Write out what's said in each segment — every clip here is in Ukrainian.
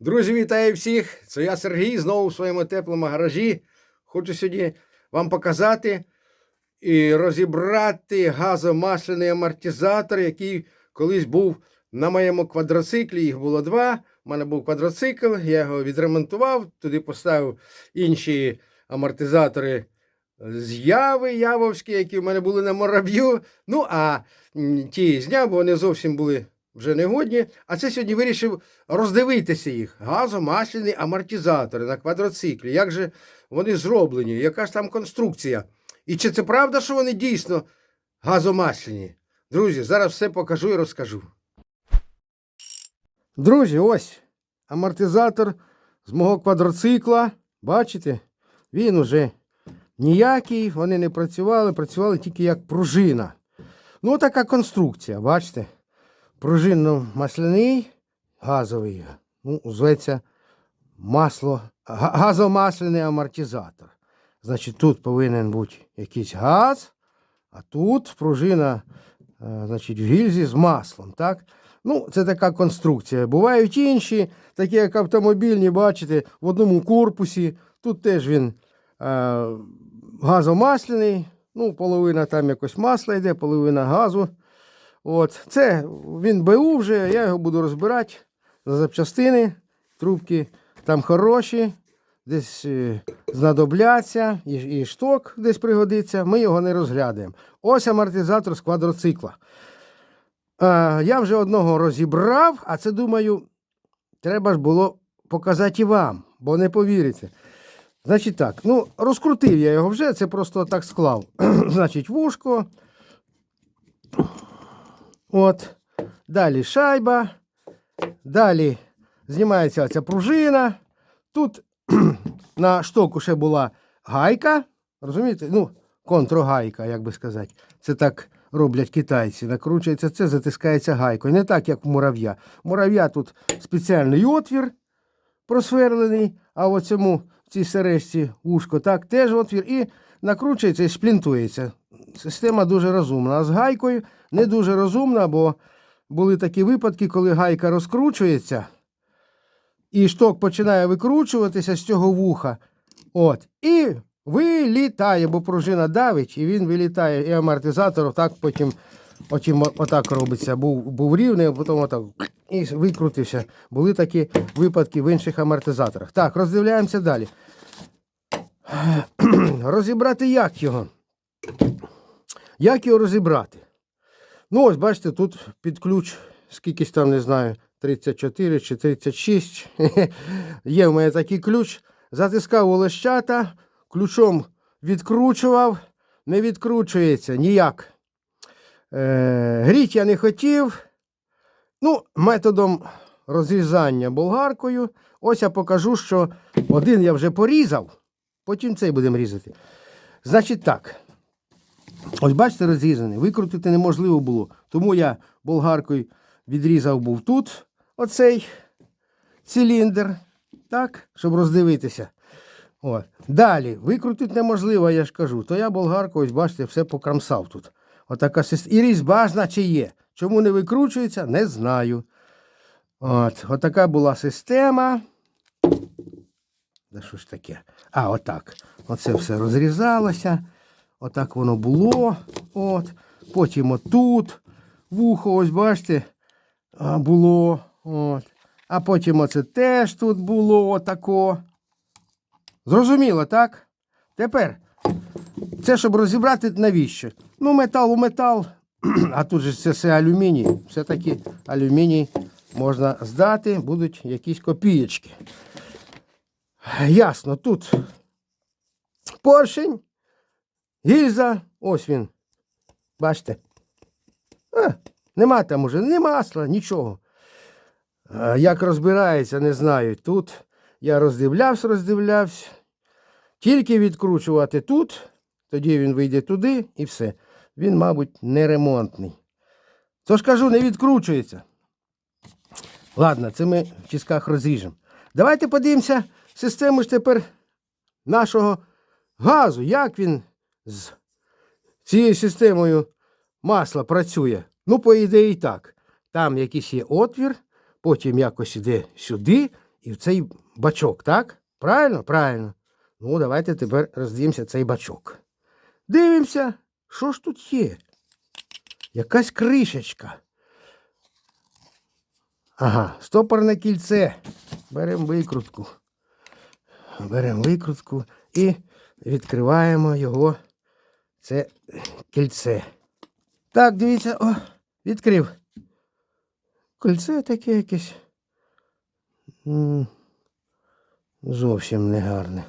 Друзі, вітаю всіх! Це я Сергій знову в своєму теплому гаражі. Хочу сьогодні вам показати і розібрати газомасляний амортизатор, який колись був на моєму квадроциклі. Їх було два. У мене був квадроцикл, я його відремонтував, туди поставив інші амортизатори з яви явовські, які в мене були на морав'ю. Ну, а ті зняв, бо вони зовсім були вже негодні. А це сьогодні вирішив роздивитися їх. Газомасляні амортизатори на квадроциклі. Як же вони зроблені? Яка ж там конструкція? І чи це правда, що вони дійсно газомасляні? Друзі, зараз все покажу і розкажу. Друзі, ось амортизатор з мого квадроцикла. Бачите? Він уже ніякий, вони не працювали, працювали тільки як пружина. Ну, така конструкція, бачите? Пружинно-масляний, газовий, ну, зветься масло, газомасляний амортизатор. Значить, тут повинен бути якийсь газ, а тут пружина, е, значить, в гільзі з маслом. Так? Ну, це така конструкція. Бувають інші, такі як автомобільні, бачите, в одному корпусі. Тут теж він е, газомасляний. Ну, половина там якось масла йде, половина газу. От, це він БУ вже, я його буду розбирати на запчастини. Трубки там хороші, десь е, знадобляться, і, і шток десь пригодиться. Ми його не розглядаємо. Ось амортизатор з квадроцикла. Е, я вже одного розібрав, а це думаю, треба ж було показати і вам, бо не повірите. Значить так, ну, розкрутив я його вже, це просто так склав. Значить, вушко. От. Далі шайба. Далі знімається ця пружина. Тут на штоку ще була гайка. Розумієте? Ну, контрогайка, як би сказати. Це так роблять китайці. Накручується це, затискається гайкою. Не так, як у мурав'я. Мурав'я тут спеціальний отвір просверлений, а в в цій сережці ушко так теж отвір і накручується і шплінтується. Система дуже розумна. А з гайкою не дуже розумна, бо були такі випадки, коли гайка розкручується, і шток починає викручуватися з цього вуха. От, і вилітає, бо пружина давить, і він вилітає, і амортизатор так потім, потім отак робиться. Був, був рівний, а потім отак і викрутився. Були такі випадки в інших амортизаторах. Так, роздивляємося далі. Розібрати як його? Як його розібрати? Ну, ось бачите, тут під ключ, скількись там, не знаю, 34 чи 36. Є в мене такий ключ. Затискав у лещата, ключом відкручував, не відкручується ніяк. Е, гріть я не хотів. Ну, методом розрізання болгаркою. Ось я покажу, що один я вже порізав, потім цей будемо різати. Значить так. Ось бачите, розрізаний. Викрутити неможливо було. Тому я болгаркою відрізав був тут оцей циліндр, так, щоб роздивитися. От. Далі, викрутити неможливо, я ж кажу. То я болгаркою, ось бачите, все покрамсав тут. Отака. І різьба, значить, є. Чому не викручується, не знаю. От, отака була система. Да що ж таке? А, отак. Оце все розрізалося. Отак воно було. От. Потім отут вухо, ось бачите, було. От. А потім оце теж тут було отако. Зрозуміло, так? Тепер, це щоб розібрати, навіщо? Ну, метал у метал, а тут же це все алюміній. Все-таки алюміній можна здати, будуть якісь копієчки. Ясно, тут поршень, гільза, ось він. Бачите? А, нема там уже ні масла, нічого. А, як розбирається, не знаю. Тут я роздивлявся, роздивлявся. Тільки відкручувати тут, тоді він вийде туди і все. Він, мабуть, не ремонтний. Тож кажу, не відкручується. Ладно, це ми в тисках розріжемо. Давайте подивимося систему ж тепер нашого газу. Як він з цією системою масла працює. Ну, по ідеї, так. Там якийсь є отвір, потім якось іде сюди і в цей бачок, так? Правильно? Правильно. Ну, давайте тепер роздивимося цей бачок. Дивимося, що ж тут є? Якась кришечка. Ага, стопорне кільце. Беремо викрутку. Беремо викрутку і відкриваємо його. Це кільце. Так, дивіться, о, відкрив. Кільце таке якесь. Зовсім не гарне.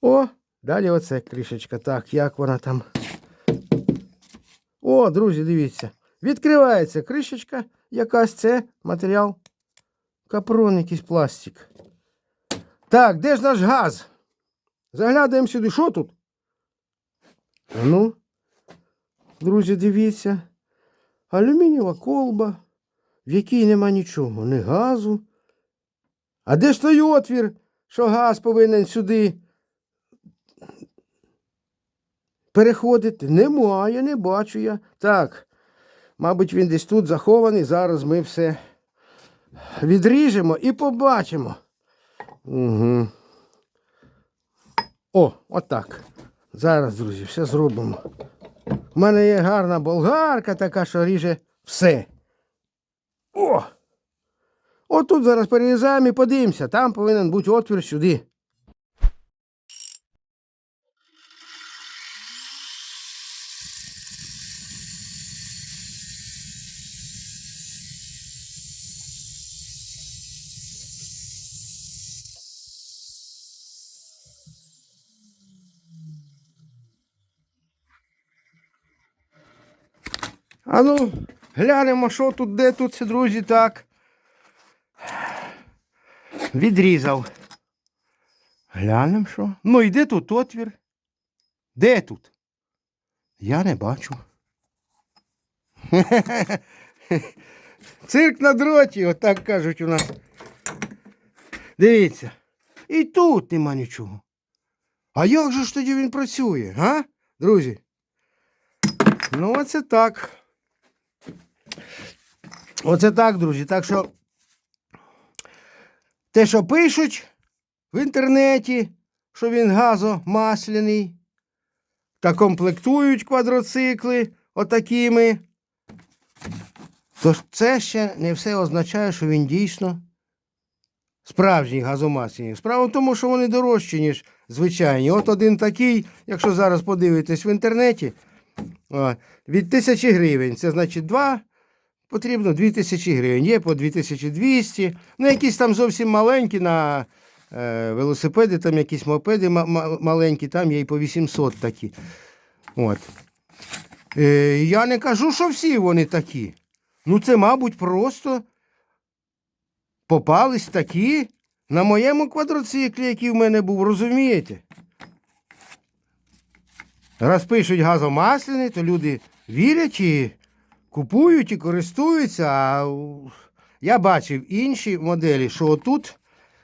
О, далі оце кришечка. Так, як вона там. О, друзі, дивіться. Відкривається кришечка, якась це матеріал. Капрон, якийсь пластик. Так, де ж наш газ? Заглядаємо сюди. Що тут? Ну, друзі, дивіться. Алюмінієва колба, в якій нема нічого, ні газу. А де ж той отвір, що газ повинен сюди переходити? Немає, не бачу я. Так, мабуть, він десь тут захований. Зараз ми все відріжемо і побачимо. Угу. О, отак. Зараз, друзі, все зробимо. У мене є гарна болгарка така, що ріже все. О! Отут зараз перерізаємо і подивимося. Там повинен бути отвір сюди. А ну, глянемо, що тут, де тут, друзі, так. Відрізав. Глянемо що. Ну і де тут отвір? Де тут? Я не бачу. Цирк на дроті, отак кажуть у нас. Дивіться. І тут нема нічого. А як же ж тоді він працює, га, друзі? Ну, оце так. Оце так, друзі. Так що те, що пишуть в інтернеті, що він газомасляний, та комплектують квадроцикли отакими, то це ще не все означає, що він дійсно справжній газомасляний. Справа в тому, що вони дорожчі, ніж звичайні. От один такий, якщо зараз подивитесь в інтернеті, від тисячі гривень. Це значить два. Потрібно 2000 гривень. Є по 2200. Ну, якісь там зовсім маленькі на е, велосипеди, там якісь мопеди ма- ма- маленькі, там є і по 800 такі. От. Е, я не кажу, що всі вони такі. Ну, це, мабуть, просто попались такі на моєму квадроциклі, який в мене був, розумієте? Раз пишуть газомасляний, то люди вірять і купують і користуються. А я бачив інші моделі, що отут,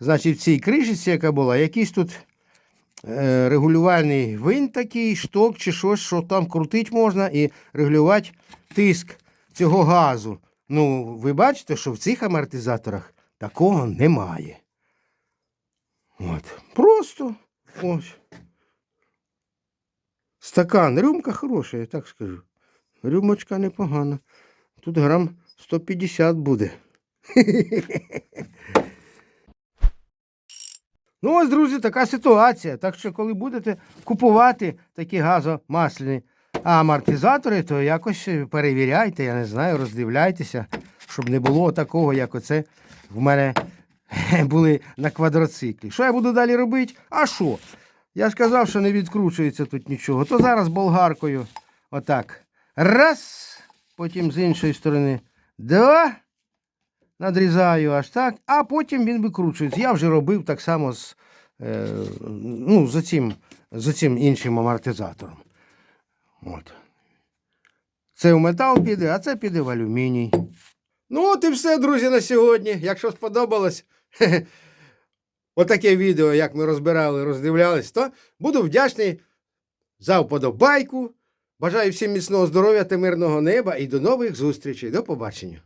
значить, в цій кришечці, яка була, якийсь тут е, регулювальний винт такий, шток чи щось, що там крутить можна і регулювати тиск цього газу. Ну, ви бачите, що в цих амортизаторах такого немає. От. Просто ось. Стакан, рюмка хороша, я так скажу. Рюмочка непогана. Тут грам 150 буде. Ну, ось, друзі, така ситуація. Так що, коли будете купувати такі газомасляні амортизатори, то якось перевіряйте, я не знаю, роздивляйтеся, щоб не було такого, як оце в мене були на квадроциклі. Що я буду далі робити? А що? Я ж казав, що не відкручується тут нічого. То зараз болгаркою отак. Раз. Потім з іншої сторони. Два. Надрізаю аж так, а потім він викручується. Я вже робив так само з, е, ну, з, цим, з цим іншим амортизатором. От. Це в метал піде, а це піде в алюміній. Ну, от і все, друзі, на сьогодні. Якщо сподобалось отаке відео, як ми розбирали, роздивлялись, то буду вдячний за вподобайку. Бажаю всім міцного здоров'я та мирного неба і до нових зустрічей. До побачення.